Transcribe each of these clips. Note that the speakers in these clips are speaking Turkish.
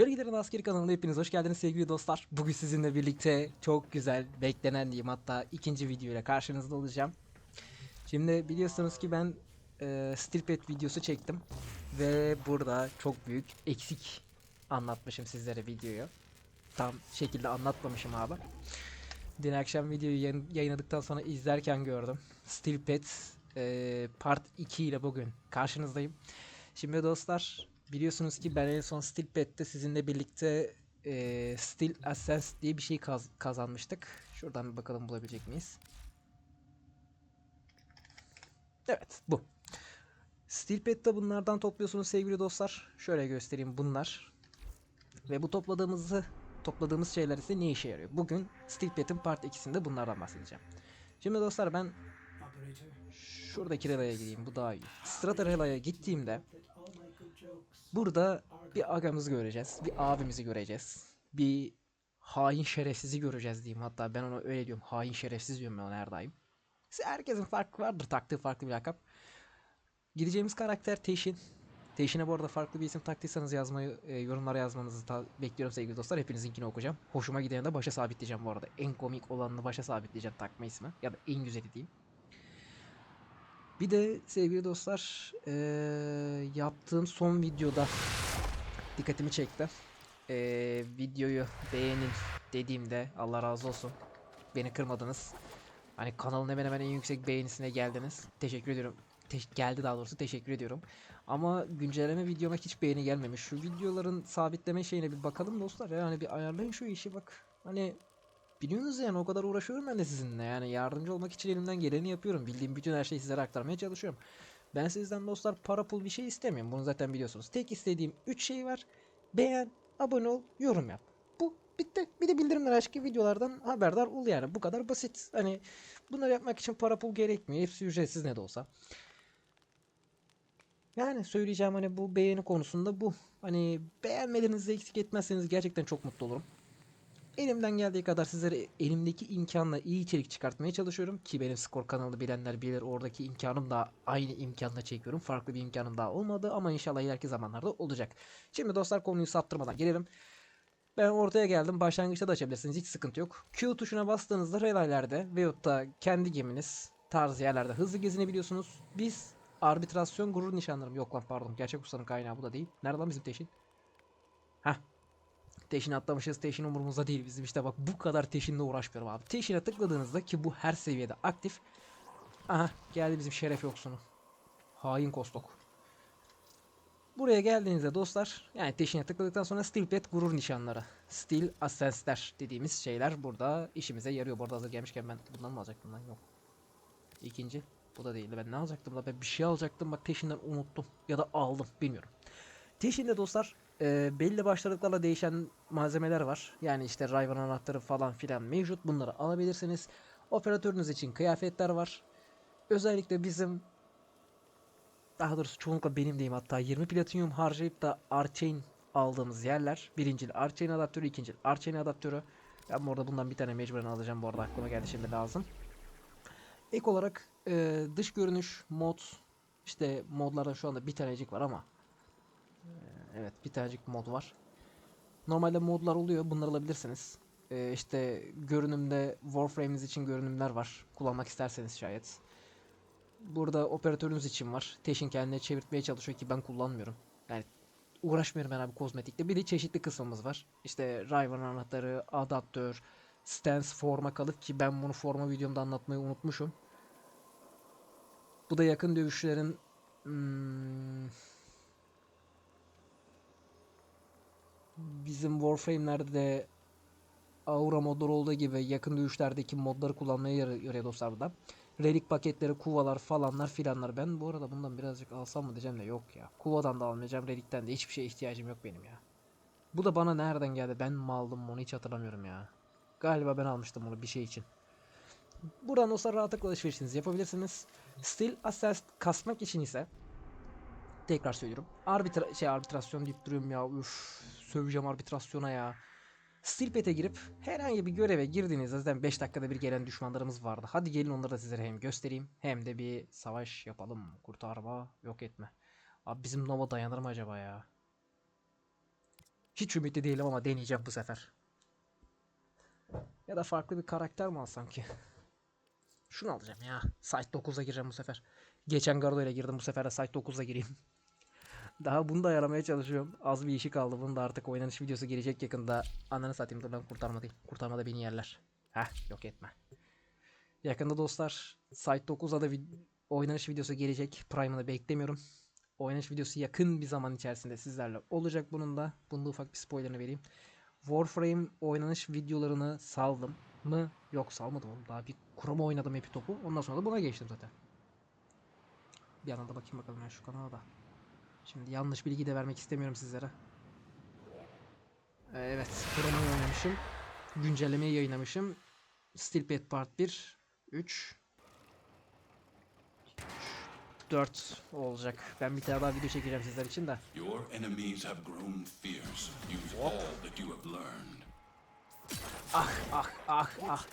Gölgelerin Askeri kanalına hepiniz hoş geldiniz sevgili dostlar. Bugün sizinle birlikte çok güzel, beklenen diyeyim hatta ikinci video ile karşınızda olacağım. Şimdi biliyorsunuz ki ben e, Steel Pet videosu çektim. Ve burada çok büyük eksik anlatmışım sizlere videoyu. Tam şekilde anlatmamışım abi. Dün akşam videoyu yayın- yayınladıktan sonra izlerken gördüm. Steel Pet e, Part 2 ile bugün karşınızdayım. Şimdi dostlar biliyorsunuz ki ben en son Steel Pet'te sizinle birlikte e, Steel Assassin diye bir şey kaz- kazanmıştık. Şuradan bir bakalım bulabilecek miyiz? Evet bu. Steel Pet'te bunlardan topluyorsunuz sevgili dostlar. Şöyle göstereyim bunlar. Ve bu topladığımızı topladığımız şeyler ise ne işe yarıyor? Bugün Steel Pet'in Part 2'sinde bunlardan bahsedeceğim. Şimdi dostlar ben şuradaki relaya gideyim bu daha iyi. Strata relaya gittiğimde burada bir agamızı göreceğiz. Bir abimizi göreceğiz. Bir hain şerefsizi göreceğiz diyeyim. Hatta ben ona öyle diyorum. Hain şerefsiz diyorum ben ona her daim. Herkesin farklı vardır taktığı farklı bir lakap. Gideceğimiz karakter Teşin. Teşin'e bu arada farklı bir isim taktıysanız yazmayı, e, yorumlara yazmanızı bekliyorum sevgili dostlar. Hepinizinkini okuyacağım. Hoşuma gideni de başa sabitleyeceğim bu arada. En komik olanını başa sabitleyeceğim takma ismi. Ya da en güzeli diyeyim. Bir de sevgili dostlar eee, yaptığım son videoda dikkatimi çekti. Eee, videoyu beğenin dediğimde Allah razı olsun. Beni kırmadınız. Hani kanalın hemen hemen en yüksek beğenisine geldiniz. Teşekkür ediyorum. Te- geldi daha doğrusu teşekkür ediyorum. Ama güncelleme videoma hiç beğeni gelmemiş. Şu videoların sabitleme şeyine bir bakalım dostlar. Yani bir ayarlayın şu işi bak. Hani Biliyorsunuz yani o kadar uğraşıyorum ben de sizinle. Yani yardımcı olmak için elimden geleni yapıyorum. Bildiğim bütün her şeyi sizlere aktarmaya çalışıyorum. Ben sizden dostlar para pul bir şey istemiyorum. Bunu zaten biliyorsunuz. Tek istediğim 3 şey var. Beğen, abone ol, yorum yap. Bu bitti. Bir de bildirimler aç ki videolardan haberdar ol yani. Bu kadar basit. Hani bunları yapmak için para pul gerekmiyor. Hepsi ücretsiz ne de olsa. Yani söyleyeceğim hani bu beğeni konusunda bu. Hani beğenmediğinizde eksik etmezseniz gerçekten çok mutlu olurum. Elimden geldiği kadar sizlere elimdeki imkanla iyi içerik çıkartmaya çalışıyorum ki benim skor kanalı bilenler bilir oradaki imkanım da aynı imkanla çekiyorum. Farklı bir imkanım daha olmadı ama inşallah ileriki zamanlarda olacak. Şimdi dostlar konuyu saptırmadan gelelim. Ben ortaya geldim. Başlangıçta da açabilirsiniz. Hiç sıkıntı yok. Q tuşuna bastığınızda relaylerde veyahut da kendi geminiz tarzı yerlerde hızlı gezinebiliyorsunuz. Biz arbitrasyon gurur nişanlarım. Yok lan pardon. Gerçek ustanın kaynağı bu da değil. Nerede lan bizim teşin? Heh Teşini atlamışız. Teşin umurumuzda değil bizim işte bak bu kadar teşinle uğraşmıyorum abi. Teşine tıkladığınızda ki bu her seviyede aktif. Aha geldi bizim şeref yoksunu. Hain kostok. Buraya geldiğinizde dostlar yani teşine tıkladıktan sonra Steel Pet gurur nişanları. Steel Ascensler dediğimiz şeyler burada işimize yarıyor. Bu arada hazır gelmişken ben bundan mı alacaktım lan? Yok. İkinci. Bu da değildi. Ben ne alacaktım da ben bir şey alacaktım bak teşinden unuttum. Ya da aldım bilmiyorum. Teşinde dostlar e, belli başlıklarla değişen malzemeler var. Yani işte Riven anahtarı falan filan mevcut. Bunları alabilirsiniz. Operatörünüz için kıyafetler var. Özellikle bizim daha doğrusu çoğunlukla benim diyeyim hatta 20 platinyum harcayıp da Archain aldığımız yerler. Birincil Archain adaptörü, ikincil Archain adaptörü. Ben bu arada bundan bir tane mecburen alacağım bu arada aklıma geldi şimdi lazım. Ek olarak e, dış görünüş mod işte modlardan şu anda bir tanecik var ama Evet bir tanecik mod var. Normalde modlar oluyor. Bunları alabilirsiniz. Ee, işte görünümde Warframe'iniz için görünümler var. Kullanmak isterseniz şayet. Burada operatörünüz için var. Teşin kendine çevirtmeye çalışıyor ki ben kullanmıyorum. Yani uğraşmıyorum ben abi kozmetikle. Bir de çeşitli kısmımız var. İşte Riven anahtarı, adaptör, stance forma kalıp ki ben bunu forma videomda anlatmayı unutmuşum. Bu da yakın dövüşçülerin hmm, bizim Warframe'lerde de Aura modları olduğu gibi yakın dövüşlerdeki modları kullanmaya yar- yarıyor dostlar burada. Relik paketleri, kuvalar falanlar filanlar. Ben bu arada bundan birazcık alsam mı diyeceğim de yok ya. Kuvadan da almayacağım, relikten de hiçbir şeye ihtiyacım yok benim ya. Bu da bana nereden geldi? Ben mi aldım onu hiç hatırlamıyorum ya. Galiba ben almıştım onu bir şey için. Buradan olsa rahatlıkla alışverişinizi yapabilirsiniz. Still Assess kasmak için ise tekrar söylüyorum. Arbitra şey arbitrasyon deyip duruyorum ya. Üf, söveceğim arbitrasyona ya. Steel Pet'e girip herhangi bir göreve girdiğinizde zaten 5 dakikada bir gelen düşmanlarımız vardı. Hadi gelin onları da sizlere hem göstereyim hem de bir savaş yapalım. Kurtarma, yok etme. Abi bizim Nova dayanır mı acaba ya? Hiç ümitli değilim ama deneyeceğim bu sefer. Ya da farklı bir karakter mi alsam ki? Şunu alacağım ya. Site 9'a gireceğim bu sefer. Geçen Gardo ile girdim bu sefer de Site 9'a gireyim. Daha bunu da ayarlamaya çalışıyorum. Az bir işi kaldı. Bunun da artık oynanış videosu gelecek yakında. Ananı satayım dur ben kurtarmadayım. Kurtarmada beni yerler. Heh yok etme. Yakında dostlar Site 9'a da vid- oynanış videosu gelecek. Prime'ını beklemiyorum. Oynanış videosu yakın bir zaman içerisinde sizlerle olacak bunun da. Bunun da ufak bir spoilerını vereyim. Warframe oynanış videolarını saldım mı? Yok salmadım oğlum. Daha bir kurama oynadım epi topu. Ondan sonra da buna geçtim zaten. Bir yandan da bakayım bakalım ben şu kanala da. Şimdi yanlış bilgi de vermek istemiyorum sizlere. Ee, Evet, kuramayı oynamışım. Güncellemeyi yayınlamışım. Steel Pet Part 1, 3, 4 olacak. Ben bir tane daha video çekeceğim sizler için de. Your enemies have grown fierce. Use all that you have learned. Ah ah ah ah.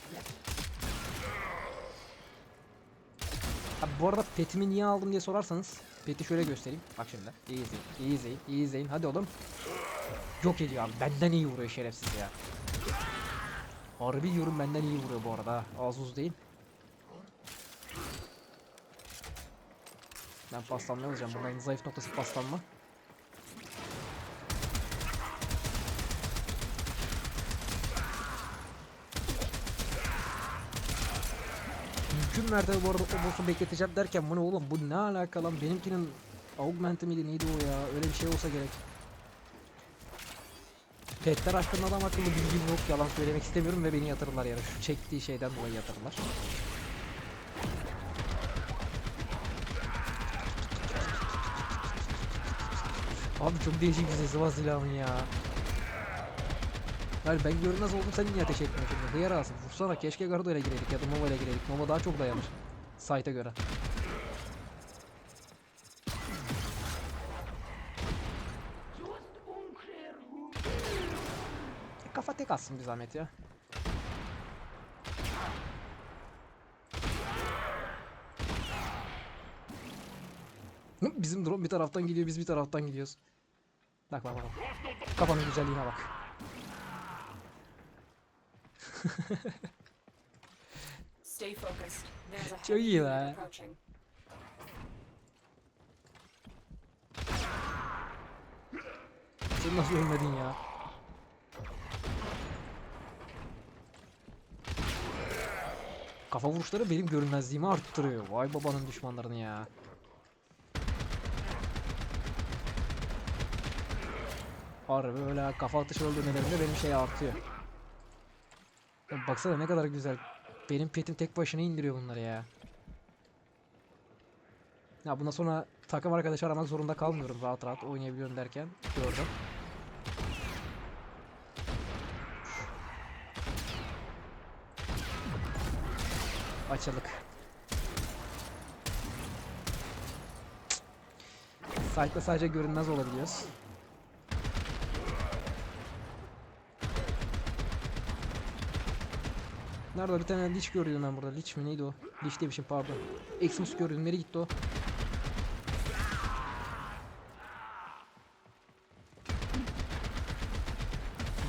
Abi bu arada petimi niye aldım diye sorarsanız peti şöyle göstereyim. Bak şimdi. İyi izleyin. iyi izleyin. iyi izleyin. Hadi oğlum. Yok ediyor abi. Benden iyi vuruyor şerefsiz ya. Harbi diyorum benden iyi vuruyor bu arada. Az uz değil. Ben paslanma alacağım. Bunların zayıf noktası paslanma. Mertebe bu arada o bekleteceğim derken bu ne oğlum bu ne alaka lan benimkinin augmenti miydi neydi o ya öyle bir şey olsa gerek. Petler hakkında adam hakkında bilgim yok yalan söylemek istemiyorum ve beni yatırırlar yani şu çektiği şeyden dolayı yatırırlar. Abi çok değişik bir sesi var silahın ya. Yani ben görünmez oldum sen niye ateş etmiyorsun? Hıyar ağzı vursana keşke Gardo ile gireydik ya da Nova ile gireydik. Nova daha çok dayanır. Site'e göre. E, Kafa tek atsın bir zahmet ya. Bizim drone bir taraftan gidiyor biz bir taraftan gidiyoruz. Bak bak. bak. Kafanın güzelliğine bak. Stay focused. There's a Çok iyi approaching. Sen nasıl ölmedin ya? Kafa vuruşları benim görünmezliğimi arttırıyor. Vay babanın düşmanlarını ya. Harbi öyle kafa atışı öldürmelerinde benim şey artıyor. Baksana ne kadar güzel. Benim petim tek başına indiriyor bunları ya. Ya bundan sonra takım arkadaş aramak zorunda kalmıyorum rahat rahat oynayabiliyorum derken gördüm. Açılık. Site'da sadece görünmez olabiliyoruz. Nerede bir tane liç görüyorum ben burada. Liç mi neydi o? Liç demişim pardon. Xmus görüyorum. Nereye gitti o?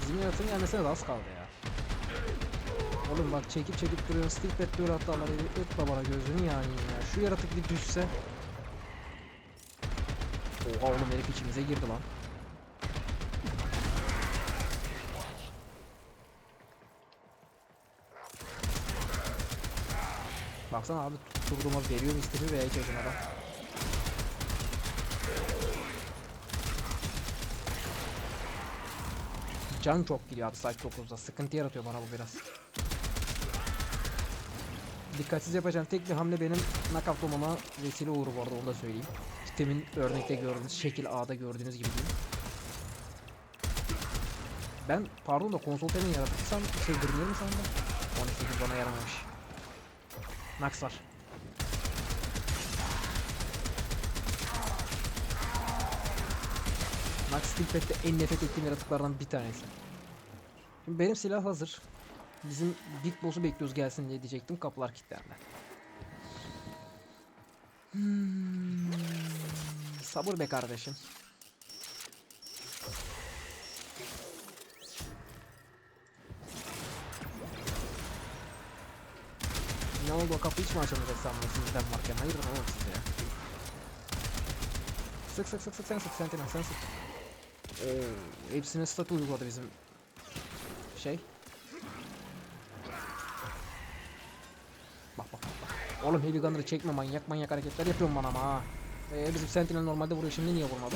Bizim yaratığın gelmesine de az kaldı ya. Oğlum bak çekip çekip duruyorsun. Stick pet diyor hatta Allah ötme bana gözünü yani ya. Şu yaratık bir düşse. Oha oğlum herif içimize girdi lan. Baksana abi tutturduğuma veriyor istemi veya hiç acımadan. Can çok gidiyor saat 9'da. Sıkıntı yaratıyor bana bu biraz. Dikkatsiz yapacağım tek bir hamle benim knockout olmama vesile olur bu arada onu da söyleyeyim. Demin örnekte gördüğünüz şekil A'da gördüğünüz gibi değil. Ben pardon da konsol temin yaratırsam şey görünüyor mu sandım? 18 bana yaramamış. Max var. Max Steelpad'de en nefret ettiğim yaratıklardan bir tanesi. Şimdi benim silah hazır. Bizim Big Boss'u bekliyoruz gelsin diye diyecektim. Kapılar kilitlendi. Hmm, sabır be kardeşim. Oldu o kapıyı hiç mi açamayacak sandınız sizden varken? Hayırdır oğlum siz ya? Sık sık sık sık sen sık Sentinel sen sık. Oo, hepsine stat uyguladı bizim şey. Bak bak bak. bak. Oğlum Heavy Gunner'ı çekme manyak manyak hareketler yapıyorsun bana ama ha. Ee, bizim Sentinel normalde vuruyor şimdi niye vurmadı?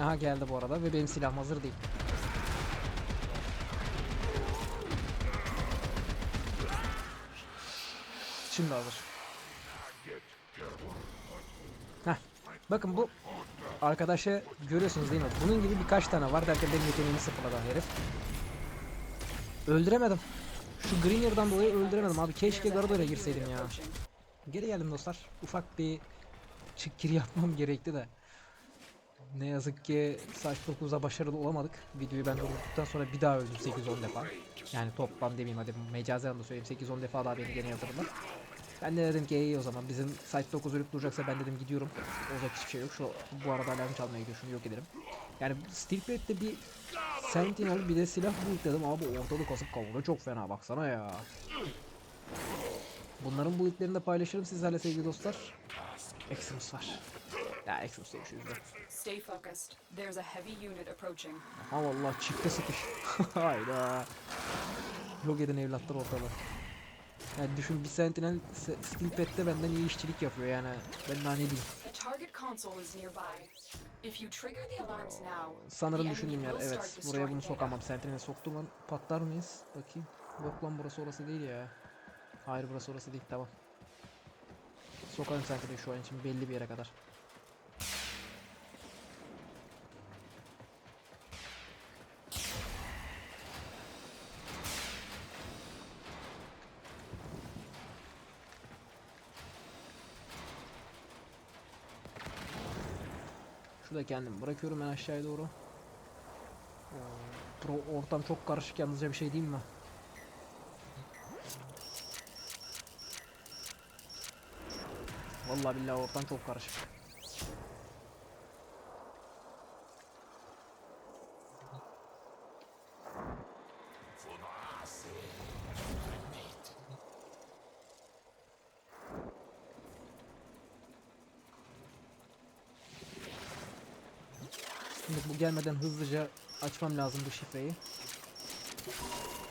Aha geldi bu arada ve benim silahım hazır değil. Şimdi hazır. Heh. Bakın bu arkadaşı görüyorsunuz değil mi? Bunun gibi birkaç tane var derken benim yeteneğimi sıfırladı herif. Öldüremedim. Şu Greener'dan dolayı öldüremedim abi. Keşke Garado'ya girseydim ya. Geri geldim dostlar. Ufak bir çıkkiri yapmam gerekti de. Ne yazık ki saç 9'a başarılı olamadık. Videoyu ben durdurduktan sonra bir daha öldüm 8-10 defa. Yani toplam demeyeyim hadi mecazen de söyleyeyim 8-10 defa daha beni gene yatırdılar. Ben de dedim ki iyi o zaman bizim site 9 ölüp duracaksa ben dedim gidiyorum. Olacak hiçbir şey yok. Şu bu arada alarm çalmaya gidiyor şunu yok ederim. Yani Steel Plate'de bir Sentinel bir de silah bulutladım abi ortalık kasıp kavuruyor çok fena baksana ya. Bunların bulutlarını da paylaşırım sizlerle sevgili dostlar. Eximus var. Ya Eximus değil şu yüzden. Stay focused. There's a heavy unit approaching. Ha vallahi çifte sıkış. Hayda. Yok edin evlatlar ortalığı. Yani düşün bir sentinel se- Steel Pad'de benden iyi işçilik yapıyor yani. Ben daha ne diyeyim. Sanırım düşündüğüm yer evet. Buraya bunu sokamam. Sentinel soktum lan. Patlar mıyız? Bakayım. Yok lan burası orası değil ya. Hayır burası orası değil tamam. Sokarım Sentinel'i şu an için belli bir yere kadar. Kendimi bırakıyorum ben aşağıya doğru. Oo, Pro ortam çok karışık yalnızca bir şey değil mi? Vallahi billahi ortam çok karışık. Şimdi bu gelmeden hızlıca açmam lazım bu şifreyi.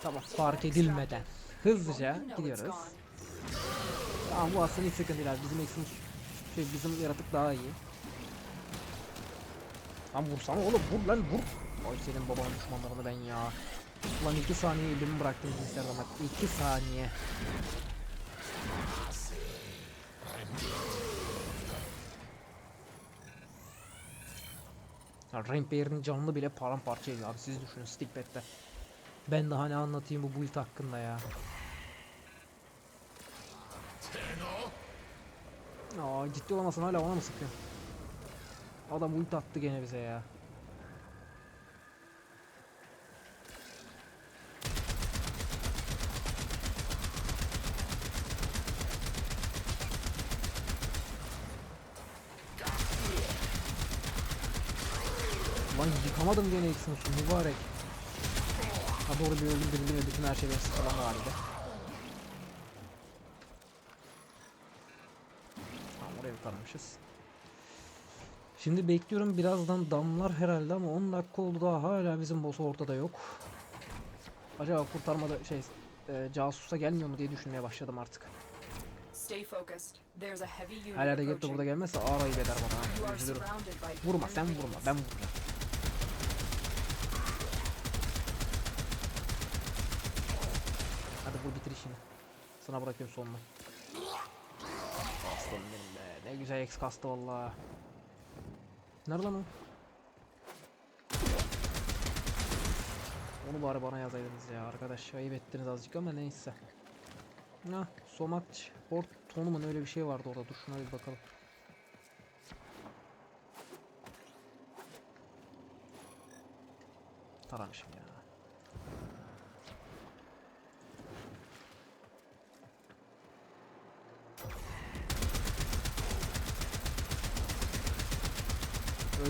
Tamam fark edilmeden. Hızlıca gidiyoruz. Tamam bu aslında hiç sıkıntı değil abi. Bizim eksimiz şey bizim yaratık daha iyi. Lan vursana oğlum vur lan vur. Ay senin babanın düşmanlarını ben ya. Ulan iki saniye elimi bıraktım bak. iki saniye. Ya Rampier'in canlı bile paramparça ediyor abi siz düşünün Stickpad'de. Ben daha ne anlatayım bu build hakkında ya. Aa ciddi olamazsın hala ona mı sıkıyorsun? Adam ult attı gene bize ya. Lan yıkamadım gene X'in mübarek. Ha doğru bir öldüm birini ve bütün her şey beni sıkılan halde. Tamam oraya yukarımışız. Şimdi bekliyorum birazdan damlar herhalde ama 10 dakika oldu daha hala bizim boss ortada yok. Acaba kurtarmada şey e, casusa gelmiyor mu diye düşünmeye başladım artık. Hala de burada gelmezse ağır ayıp eder bana. Üzülürüm. Vurma sen vurma ben vuracağım. Hadi vur bitir işini. Sana bırakıyorum sonunu. Aslanım benim be. Ne güzel X kastı valla. Nerede lan o? Onu bari bana yazaydınız ya arkadaş. Ayıp ettiniz azıcık ama neyse. Ha, Somakç. Port tonumun öyle bir şey vardı orada. Dur şuna bir bakalım. Taramışım ya.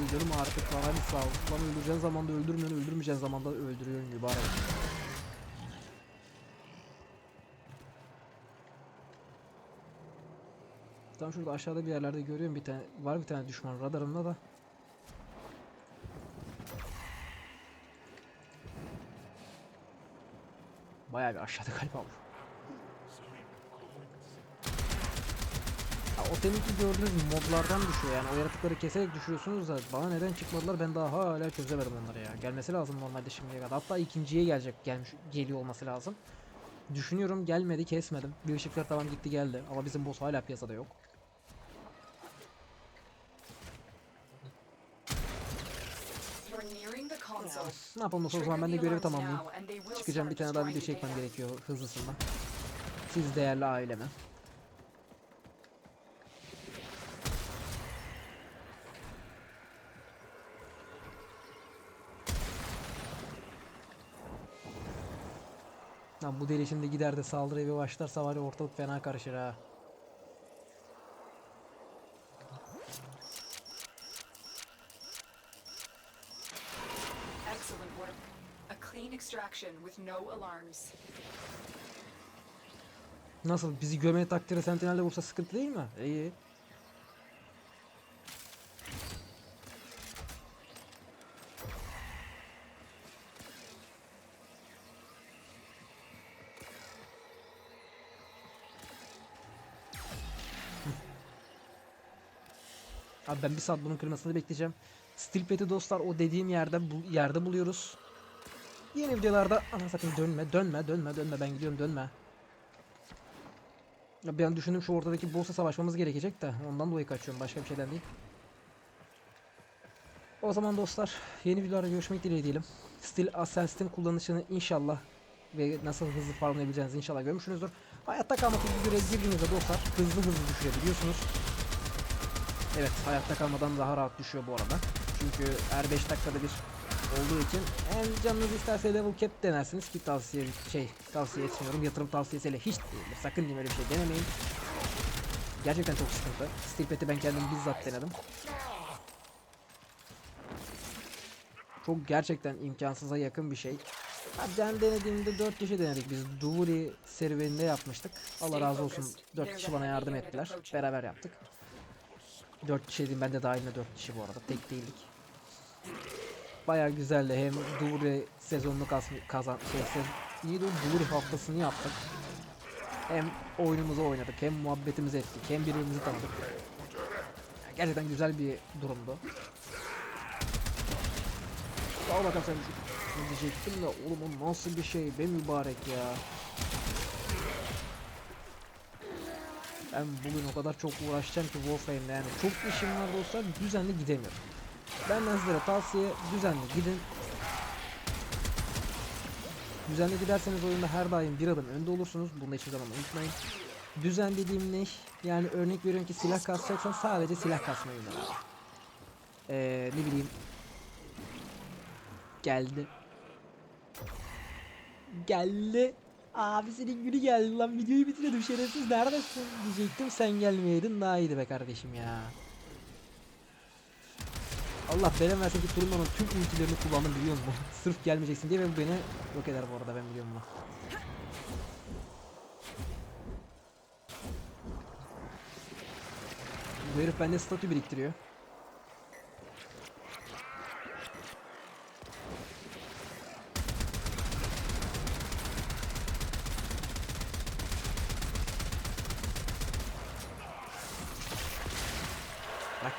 Öldürme artık lan hadi sağ ol. Lan öldüreceğin zaman da öldürmüyorsun, öldürmeyeceğin zaman da öldürüyorsun mübarek. Tam şurada aşağıda bir yerlerde görüyorum bir tane var bir tane düşman radarımda da. Bayağı bir aşağıda galiba bu. O teminki gördüğünüz modlardan düşüyor yani o yaratıkları keserek düşürüyorsunuz da bana neden çıkmadılar ben daha hala çözemedim onları ya. Gelmesi lazım normalde şimdiye kadar. Hatta ikinciye gelecek gelmiş geliyor olması lazım. Düşünüyorum gelmedi kesmedim. Bir ışıklar tamam gitti geldi ama bizim boss hala piyasada yok. Ne yapalım o zaman ben de görevi tamamlayayım. Çıkacağım bir tane daha video çekmem gerekiyor hızlısından. Siz değerli aileme. Lan bu deli şimdi gider de saldırıya bir başlarsa var ya ortalık fena karışır ha. Excellent work. A clean extraction with no alarms. Nasıl bizi gömeye takdirde sentinelde vursa sıkıntı değil mi? İyi. Abi ben bir saat bunun kırmasını bekleyeceğim. Steel Pet'i dostlar o dediğim yerde bu yerde buluyoruz. Yeni videolarda ana sakın dönme dönme dönme dönme ben gidiyorum dönme. Bir an düşündüm şu ortadaki boss'la savaşmamız gerekecek de ondan dolayı kaçıyorum başka bir şeyden değil. O zaman dostlar yeni videolarda görüşmek dileğiyle diyelim. Steel Assassin'in kullanışını inşallah ve nasıl hızlı farmlayabileceğinizi inşallah görmüşsünüzdür. Hayatta kalmak gibi bir dostlar hızlı hızlı düşürebiliyorsunuz. Evet hayatta kalmadan daha rahat düşüyor bu arada. Çünkü her 5 dakikada bir olduğu için en canınız isterse level cap denersiniz ki tavsiye şey tavsiye etmiyorum. Yatırım tavsiyesiyle hiç değildir. Sakın diyeyim öyle bir şey denemeyin. Gerçekten çok sıkıntı. Steel Pet'i ben kendim bizzat denedim. Çok gerçekten imkansıza yakın bir şey. Ben denediğimde 4 kişi denedik biz. Duvuri serüveninde yapmıştık. Allah razı olsun 4 kişi bana yardım ettiler. Beraber yaptık. 4 kişi dedim ben de dahiline 4 kişi bu arada. Tek değildik. Bayağı güzeldi. Hem Duvri sezonunu kas- kazan şey se- iyi de Duvri haftasını yaptık. Hem oyunumuzu oynadık, hem muhabbetimizi ettik, hem birbirimizi tanıdık. Gerçekten güzel bir durumdu. Al bakalım sen diyecektim de oğlum o nasıl bir şey be mübarek ya. Ben bugün o kadar çok uğraşacağım ki Warframe'de yani çok işim var dostlar düzenli gidemiyorum. Benden sizlere tavsiye düzenli gidin. Düzenli giderseniz oyunda her daim bir adım önde olursunuz. Bunu hiçbir zaman unutmayın. Düzen dediğim ne? Yani örnek veriyorum ki silah kasacaksan sadece silah kasmayı abi. Ee, ne bileyim. Geldi. Geldi. Abi senin günü geldi lan videoyu bitiriyordum şerefsiz neredesin diyecektim sen gelmeyeydin daha iyiydi be kardeşim ya. Allah belanı versin ki Turuna'nın tüm ultilerini kullandım biliyor musun? Sırf gelmeyeceksin diye ve bu beni yok eder bu arada ben biliyorum bunu. Bu herif bende statü biriktiriyor.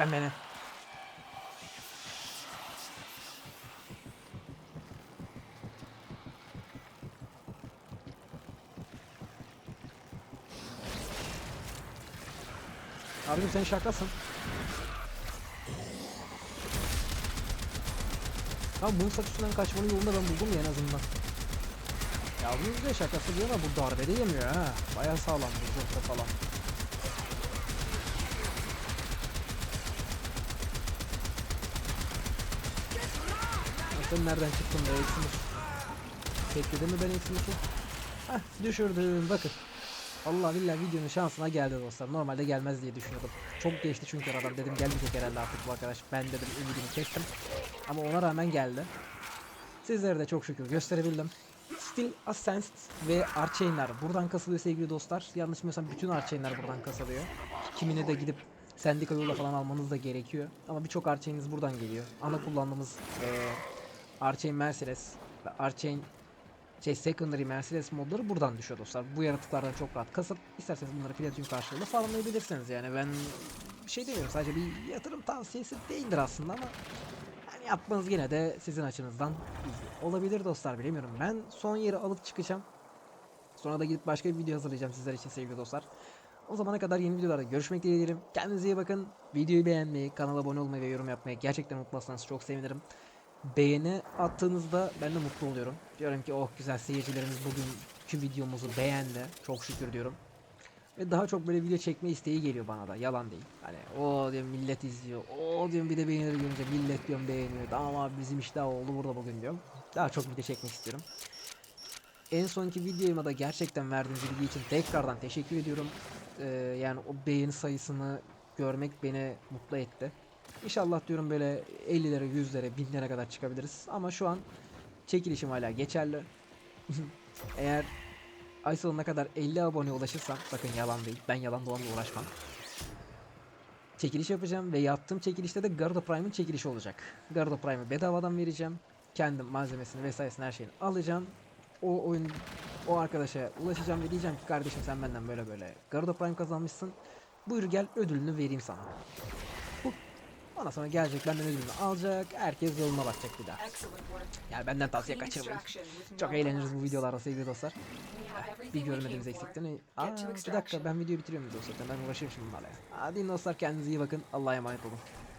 Lan beni. Abicim sen şakasın. Tamam bunun statüsünden kaçmanın yolunu ben buldum ya en azından. Ya bu yüzde şakası diyor ama bu darbe de yemiyor ha. Baya sağlam bu falan. Sen nereden çıktın be Eksimus? Bekledin mi ben Eksimus'u? Heh düşürdüm bakın. Allah billahi videonun şansına geldi dostlar. Normalde gelmez diye düşünüyordum. Çok geçti çünkü aradan dedim gelmeyecek herhalde artık bu arkadaş. Ben dedim ümidimi kestim. Ama ona rağmen geldi. Sizlere de çok şükür gösterebildim. Still Ascensed ve Archain'ler buradan kasılıyor sevgili dostlar. Yanlış bilmiyorsam bütün Archain'ler buradan kasılıyor. Kimine de gidip sendika yoluyla falan almanız da gerekiyor. Ama birçok Archain'iniz buradan geliyor. Ana kullandığımız eee Archain Mercedes ve Archain şey secondary Mercedes modları buradan düşüyor dostlar. Bu yaratıklardan çok rahat kasıp isterseniz bunları platinum karşılığında farmlayabilirsiniz yani ben bir şey demiyorum sadece bir yatırım tavsiyesi değildir aslında ama yani yapmanız yine de sizin açınızdan olabilir dostlar bilemiyorum. Ben son yeri alıp çıkacağım. Sonra da gidip başka bir video hazırlayacağım sizler için sevgili dostlar. O zamana kadar yeni videolarda görüşmek dileğiyle. Kendinize iyi bakın. Videoyu beğenmeyi, kanala abone olmayı ve yorum yapmayı gerçekten unutmazsanız çok sevinirim. Beğeni attığınızda ben de mutlu oluyorum. Diyorum ki oh güzel seyircilerimiz bugünkü videomuzu beğendi. Çok şükür diyorum. Ve daha çok böyle video çekme isteği geliyor bana da. Yalan değil. Hani o diyorum millet izliyor. O diyorum bir de beğenileri görünce millet diyorum beğeniyor. Abi bizim iş daha oldu burada bugün diyorum. Daha çok video çekmek istiyorum. En sonki videoma da gerçekten verdiğiniz bilgi için tekrardan teşekkür ediyorum. Ee, yani o beğeni sayısını görmek beni mutlu etti. İnşallah diyorum böyle 50'lere, 100'lere, 1000'lere kadar çıkabiliriz. Ama şu an çekilişim hala geçerli. Eğer ay sonuna kadar 50 abone ulaşırsam, bakın yalan değil, ben yalan dolanla uğraşmam. Çekiliş yapacağım ve yaptığım çekilişte de Garda Prime'ın çekilişi olacak. Garda Prime'ı bedavadan vereceğim. Kendim malzemesini vesairesini her şeyini alacağım. O oyun o arkadaşa ulaşacağım ve diyeceğim ki kardeşim sen benden böyle böyle Garda Prime kazanmışsın. Buyur gel ödülünü vereyim sana. Ondan sonra gelecek benden ödülünü alacak. Herkes yoluna bakacak bir daha. Yani benden tavsiye kaçırmayın. Çok eğleniriz bu videolarda sevgili dostlar. Bir görmediğimiz? Get Aa, bir dakika ben videoyu bitiriyorum zaten. Ben uğraşayım şimdi bunlarla. Hadi dostlar kendinize iyi bakın. Allah'a emanet olun.